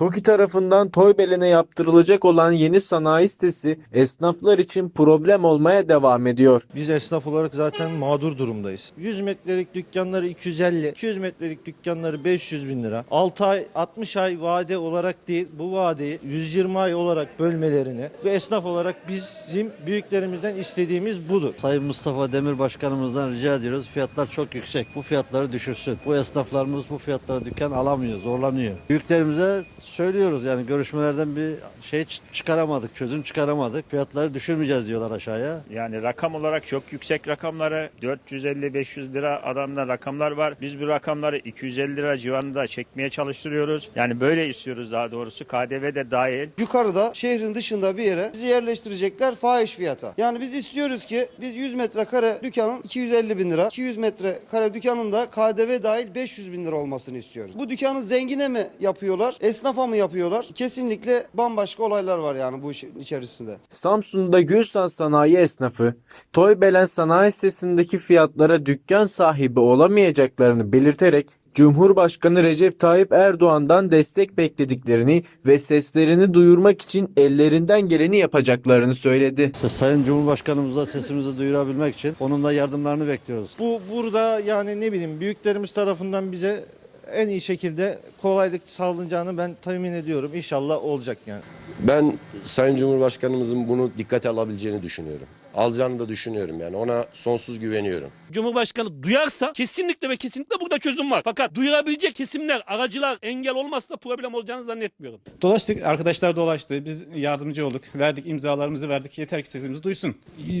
TOKİ tarafından Toybelen'e yaptırılacak olan yeni sanayi sitesi esnaflar için problem olmaya devam ediyor. Biz esnaf olarak zaten mağdur durumdayız. 100 metrelik dükkanları 250, 200 metrelik dükkanları 500 bin lira. 6 ay, 60 ay vade olarak değil, bu vadeyi 120 ay olarak bölmelerini ve esnaf olarak bizim büyüklerimizden istediğimiz budur. Sayın Mustafa Demir Başkanımızdan rica ediyoruz. Fiyatlar çok yüksek. Bu fiyatları düşürsün. Bu esnaflarımız bu fiyatlara dükkan alamıyor, zorlanıyor. Büyüklerimize söylüyoruz yani görüşmelerden bir şey çıkaramadık, çözüm çıkaramadık. Fiyatları düşürmeyeceğiz diyorlar aşağıya. Yani rakam olarak çok yüksek rakamları 450-500 lira adamda rakamlar var. Biz bu rakamları 250 lira civarında çekmeye çalıştırıyoruz. Yani böyle istiyoruz daha doğrusu KDV de dahil. Yukarıda şehrin dışında bir yere bizi yerleştirecekler fahiş fiyata. Yani biz istiyoruz ki biz 100 metrekare dükkanın 250 bin lira, 200 metrekare dükkanın da KDV dahil 500 bin lira olmasını istiyoruz. Bu dükkanı zengine mi yapıyorlar, esnafa mı yapıyorlar? Kesinlikle bambaşka olaylar var yani bu işin içerisinde. Samsun'da Gülsan Sanayi esnafı, Toybelen Sanayi sitesindeki fiyatlara dükkan sahibi olamayacaklarını belirterek Cumhurbaşkanı Recep Tayyip Erdoğan'dan destek beklediklerini ve seslerini duyurmak için ellerinden geleni yapacaklarını söyledi. Sayın Cumhurbaşkanımıza sesimizi duyurabilmek için onun da yardımlarını bekliyoruz. Bu burada yani ne bileyim büyüklerimiz tarafından bize en iyi şekilde kolaylık sağlanacağını ben tahmin ediyorum. İnşallah olacak yani. Ben Sayın Cumhurbaşkanımızın bunu dikkate alabileceğini düşünüyorum. Alacağını da düşünüyorum yani ona sonsuz güveniyorum. Cumhurbaşkanı duyarsa kesinlikle ve kesinlikle burada çözüm var. Fakat duyurabilecek kesimler, aracılar engel olmazsa problem olacağını zannetmiyorum. Dolaştık, arkadaşlar dolaştı. Biz yardımcı olduk. Verdik imzalarımızı verdik. Yeter ki sesimizi duysun.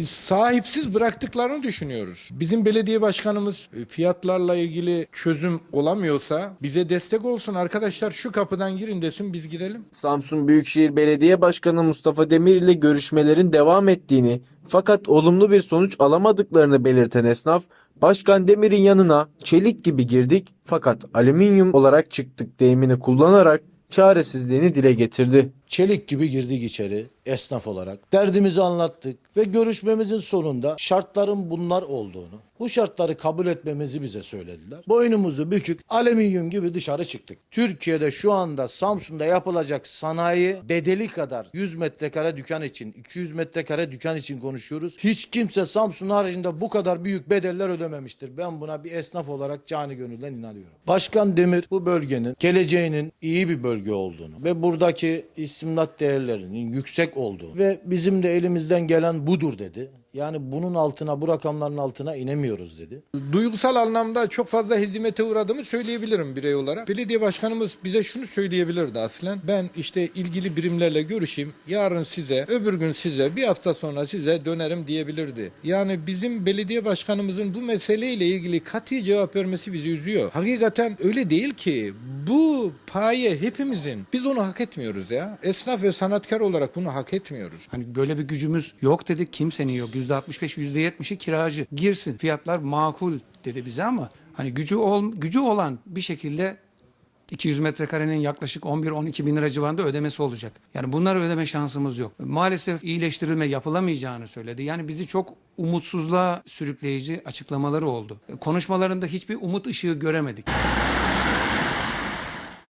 sahipsiz bıraktıklarını düşünüyoruz. Bizim belediye başkanımız e, fiyatlarla ilgili çözüm olamıyorsa bize destek olsun arkadaşlar şu kapıdan girin desin biz girelim. Samsun Büyükşehir Belediye Başkanı Mustafa Demir ile görüşmelerin devam ettiğini fakat olumlu bir sonuç alamadıklarını belirten esnaf, Başkan Demir'in yanına çelik gibi girdik fakat alüminyum olarak çıktık deyimini kullanarak çaresizliğini dile getirdi. Çelik gibi girdik içeri esnaf olarak. Derdimizi anlattık ve görüşmemizin sonunda şartların bunlar olduğunu, bu şartları kabul etmemizi bize söylediler. Boynumuzu bükük alüminyum gibi dışarı çıktık. Türkiye'de şu anda Samsun'da yapılacak sanayi bedeli kadar 100 metrekare dükkan için, 200 metrekare dükkan için konuşuyoruz. Hiç kimse Samsun haricinde bu kadar büyük bedeller ödememiştir. Ben buna bir esnaf olarak cani gönülden inanıyorum. Başkan Demir bu bölgenin geleceğinin iyi bir bölge olduğunu ve buradaki istimlat değerlerinin yüksek olduğu ve bizim de elimizden gelen budur dedi. Yani bunun altına bu rakamların altına inemiyoruz dedi. Duygusal anlamda çok fazla hizmete uğradığımı söyleyebilirim birey olarak. Belediye başkanımız bize şunu söyleyebilirdi aslen. Ben işte ilgili birimlerle görüşeyim. Yarın size, öbür gün size, bir hafta sonra size dönerim diyebilirdi. Yani bizim belediye başkanımızın bu meseleyle ilgili katı cevap vermesi bizi üzüyor. Hakikaten öyle değil ki. Bu paye hepimizin. Biz onu hak etmiyoruz ya. Esnaf ve sanatkar olarak bunu hak etmiyoruz. Hani böyle bir gücümüz yok dedik. Kimsenin yok. %65, %70'i kiracı. Girsin. Fiyatlar makul dedi bize ama hani gücü ol, gücü olan bir şekilde 200 metrekarenin yaklaşık 11-12 bin lira civarında ödemesi olacak. Yani bunları ödeme şansımız yok. Maalesef iyileştirilme yapılamayacağını söyledi. Yani bizi çok umutsuzluğa sürükleyici açıklamaları oldu. Konuşmalarında hiçbir umut ışığı göremedik.